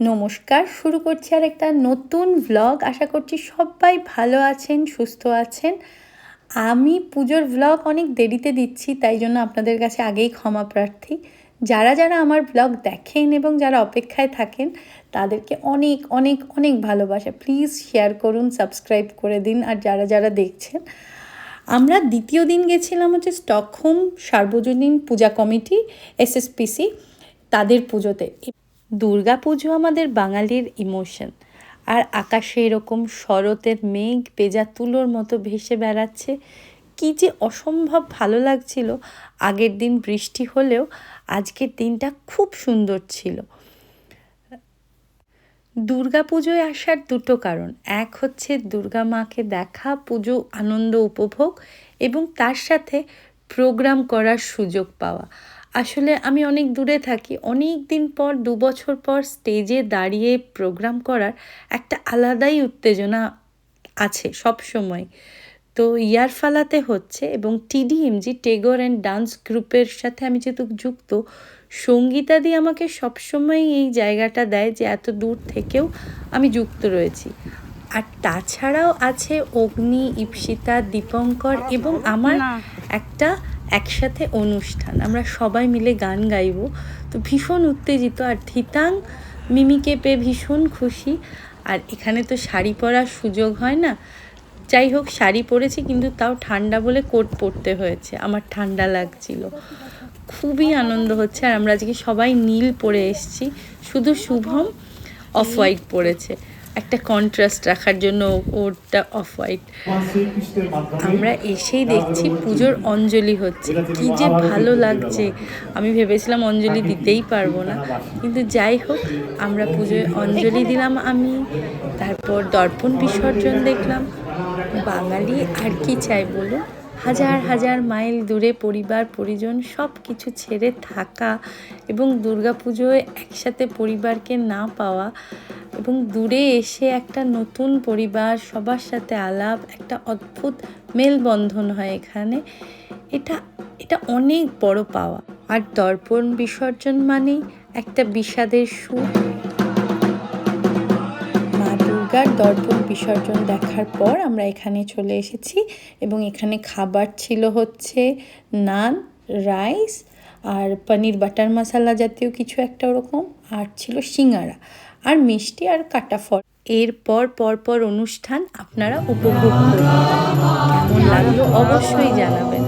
নমস্কার, শুরু করছি আর একটা নতুন ভ্লগ আশা করছি সবাই ভালো আছেন, সুস্থ আছেন। আমি পুজোর ভ্লগ অনেক দেরিতে দিচ্ছি, তাই জন্য আপনাদের কাছে আগেই ক্ষমা প্রার্থী। যারা যারা আমার ব্লগ দেখেন এবং যারা অপেক্ষায় থাকেন, তাদেরকে অনেক অনেক অনেক ভালোবাসা। প্লিজ শেয়ার করুন সাবস্ক্রাইব করে দিন, আর যারা যারা দেখছেন, আমরা দ্বিতীয় দিন গেছিলাম হচ্ছে স্টকহোম সার্বজনীন পূজা কমিটি এসএসপিসি তাদের পুজোতে। পুজো আমাদের বাঙালির ইমোশন আর আকাশে এরকম শরতের মেঘ পেজা তুলোর মতো ভেসে বেড়াচ্ছে। কি যে অসম্ভব ভালো লাগছিল। আগের দিন বৃষ্টি হলেও আজকের দিনটা খুব সুন্দর ছিল। দুর্গা পুজোয় আসার দুটো কারণ। এক হচ্ছে দুর্গা মাকে দেখা, পুজো আনন্দ উপভোগ এবং তার সাথে প্রোগ্রাম করার সুযোগ পাওয়া। আসলে আমি অনেক দূরে থাকি। অনেক দিন পর দু বছর পর স্টেজে দাঁড়িয়ে প্রোগ্রাম করার একটা আলাদাই উত্তেজনা আছে সব সময়। তো ইয়ারফালাতে হচ্ছে এবং টিডিএমজি টেগর অ্যান্ড ডান্স গ্রুপের সাথে আমি যেহেতু যুক্ত সঙ্গীতাদি আমাকে সবসময় এই জায়গাটা দেয় যে এত দূর থেকেও আমি যুক্ত রয়েছি। আর তাছাড়াও আছে অগ্নি ইপসিতা দীপঙ্কর এবং আমার একটা একসাথে অনুষ্ঠান। আমরা সবাই মিলে গান গাইব। তো ভীষণ উত্তেজিত আর ধিতাং মিমিকে পেয়ে ভীষণ খুশি। আর এখানে তো শাড়ি পরার সুযোগ হয় না। যাই হোক, শাড়ি পরেছি কিন্তু তাও ঠান্ডা বলে কোট পরতে হয়েছে। আমার ঠান্ডা লাগছিল। খুবই আনন্দ হচ্ছে। আর আমরা আজকে সবাই নীল পরে এসছি। শুধু শুভম অফ হোয়াইট পরেছে। একটা কন্ট্রাস্ট রাখার জন্য ওরটা অফ হোয়াইট আমরা এসেই দেখছি পুজোর অঞ্জলি হচ্ছে। কি যে ভালো লাগছে। আমি ভেবেছিলাম অঞ্জলি দিতেই পারব না। কিন্তু যাই হোক, আমরা পুজোয় অঞ্জলি দিলাম আমি। তারপর দর্পণ বিসর্জন দেখলাম। বাঙালি আর কি চাই বলুন? হাজার হাজার মাইল দূরে পরিবার, পরিজন সব কিছু ছেড়ে থাকা এবং দুর্গাপুজোয় একসাথে পরিবারকে না পাওয়া এবং দূরে এসে একটা নতুন পরিবার, সবার সাথে আলাপ, একটা অদ্ভুত মেলবন্ধন হয় এখানে। এটা এটা অনেক বড় পাওয়া। আর দর্পণ বিসর্জন মানেই একটা বিষাদের সুর। দুর্গার দর্পণ বিসর্জন দেখার পর আমরা এখানে চলে এসেছি এবং এখানে খাবার ছিল হচ্ছে নান, রাইস আর পনির বাটার মশালা জাতীয় কিছু একটা ওরকম আর ছিল সিঙ্গারা আর মিষ্টি আর কাটা ফল। এরপর পরপর অনুষ্ঠান আপনারা উপভোগ করবেন। কেমন লাগল অবশ্যই জানাবেন।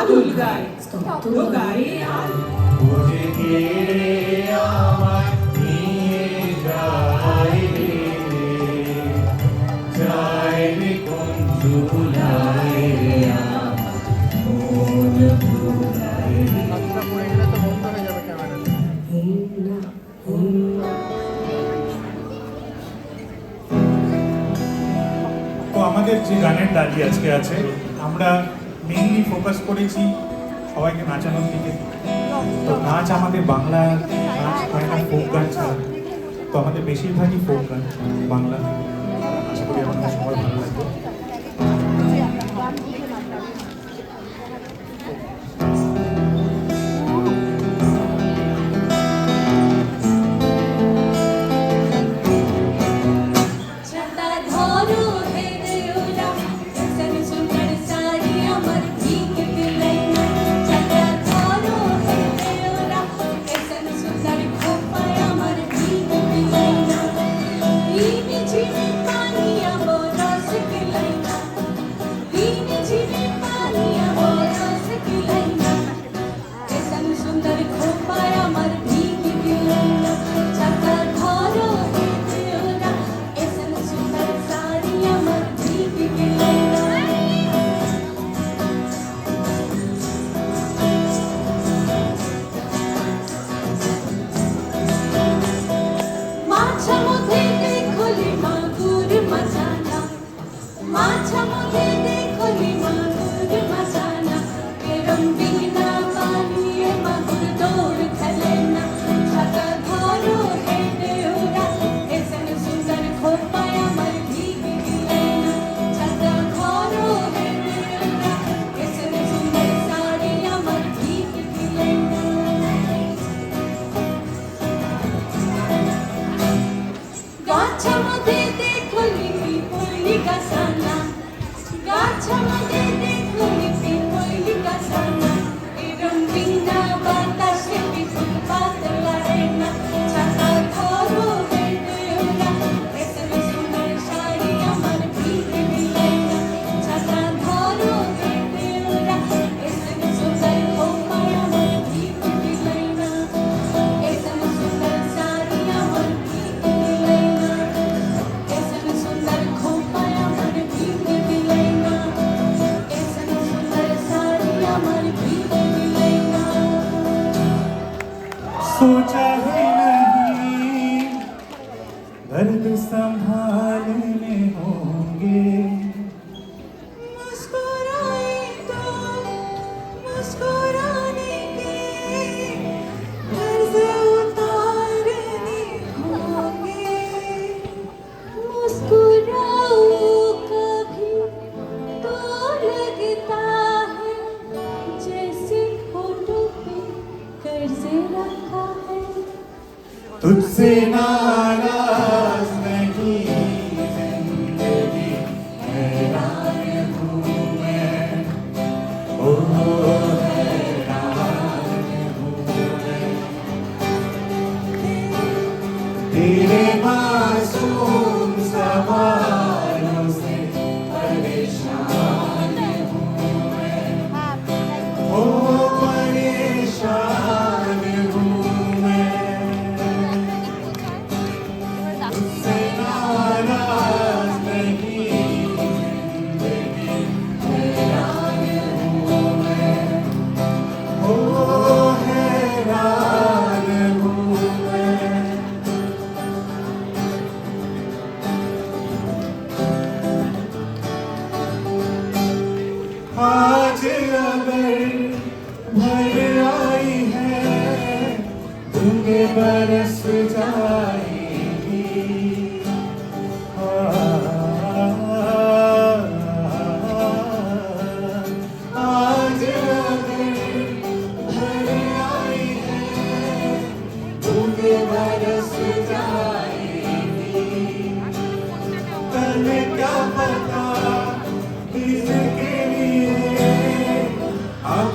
আদুল গায়ে স্তব্ধ গায়ে আদুল তো আমাদের যে গানের ডালি আজকে আছে আমরা মেইনলি ফোকাস করেছি সবাইকে নাচানোর দিকে। তো নাচ আমাদের বাংলা নাচ হয় না ফোক গান ছাড়া তো আমাদের বেশিরভাগই ফোক গান, বাংলা। আশা করি আমাদের সবার ভালো লাগবে। Fire. 아.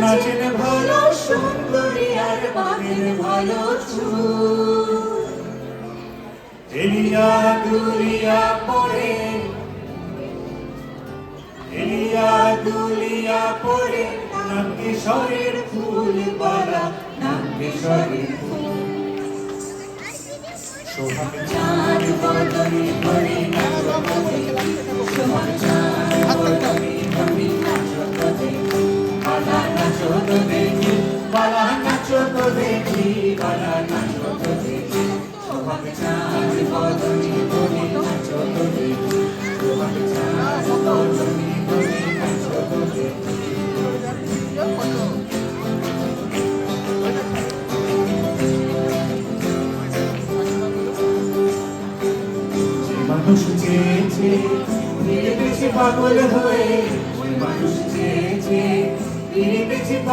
নাচেন ভালো সুন্দরী আর বাঁধেন ভালো চুল। এলিয়া দুলিয়া পরে এলিয়া দুলিয়া পরে নাকেশ্বরের ফুল পালা নাকেশ্বরের ফুল। সোহাগ। চাঁদ বদল করে না দেখি সোহাগ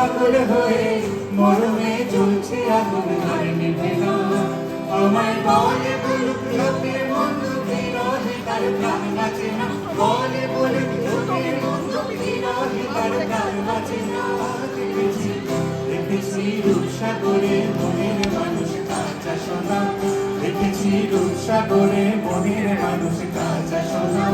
পাগল হয়ে মরমে চলছে আগুন, আর নিভে না। আমায় বলে বলুক লোকের বন্ধু বিরোধী, তার প্রাণ না। বলে বলুক তার প্রাণ না। দেখেছি দেখেছি রূপসাগরে মনের মানুষ কাঁচা সোনা। দেখেছি রূপসাগরে মনের মানুষ কাঁচা সোনা।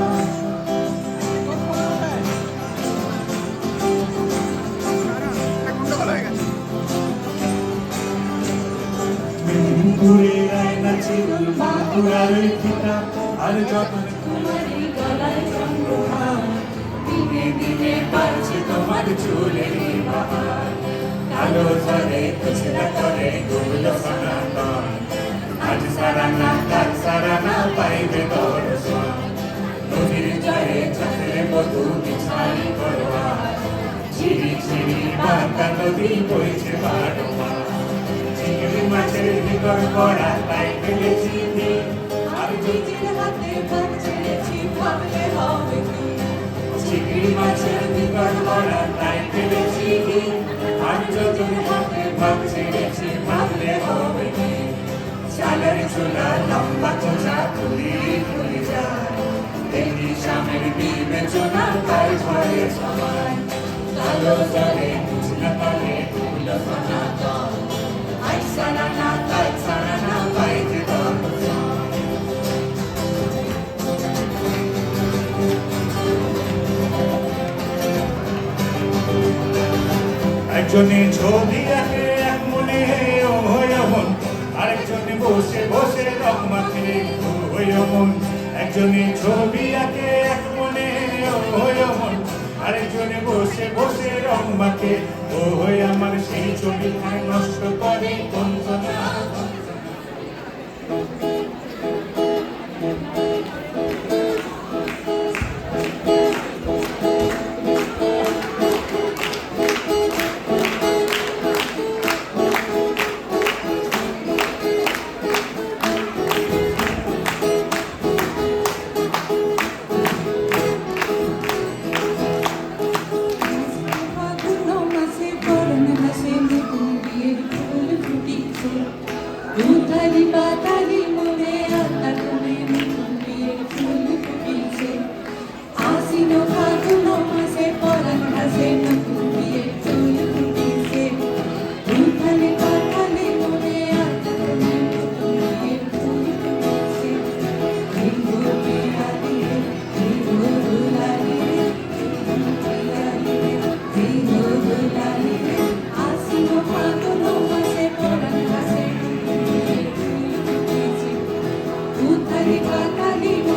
মেদিনীপুরে আয়না ছিল বাঁকুড়ার ফিতা আর যখন তোমারই গলায় চন্দ্রহার দিনে দিনে বাড়ছে তোমার বাহার কালো ঝরে কুচলা করে গুলো সনাতন আজ সারা না কাল সারা না পাইবে দর্শন নদীর জয়ে চলে বধু বিছাই করবার ঝিরি ঝিরি বাঁকা নদী বইছে বারবার চিংড়ি মাছের নিকট করা তাই ফেলেছি যদি নিজের হাতে ভাগ ছেড়েছি ভাবলে হবে কি চিংড়ি মাছের নিকট করা তাই ফেলেছি আর যদি হাতে ভাব ছেড়েছি ভাবলে হবে কি চালের চুলা লম্বা চোষা তুলি তুলি যায় দেখি স্বামীর বিবেচনা তাই ঘরে সবাই কালো জলে কুচলা তলে কুলো একজনে ছবি আঁকে, এক মনে ও হয়মন আরেকজনে বসে বসে রং মাখে ও হয়মন একজনে ছবি আঁকে, এক মনে হয়মন আরেকজনে বসে বসে রং মাখে হয়ে আমার সেই ছবি নষ্ট করে। di batang তোর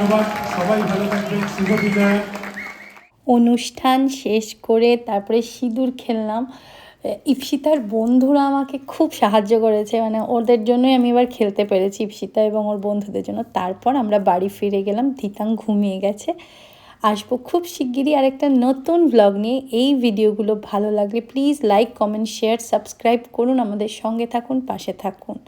ধন্যবাদ। সবাই ভালো থাকবেন। শুভ অনুষ্ঠান শেষ করে তারপরে সিঁদুর খেললাম। ইপসিতার বন্ধুরা আমাকে খুব সাহায্য করেছে। মানে ওদের জন্যই আমি এবার খেলতে পেরেছি ইপসিতা এবং ওর বন্ধুদের জন্য। তারপর আমরা বাড়ি ফিরে গেলাম। ধিতাং ঘুমিয়ে গেছে। আসব খুব শিগগিরই আরেকটা নতুন ব্লগ নিয়ে। এই ভিডিওগুলো ভালো লাগলে please like comment share subscribe করুন। আমাদের সঙ্গে থাকুন, পাশে থাকুন।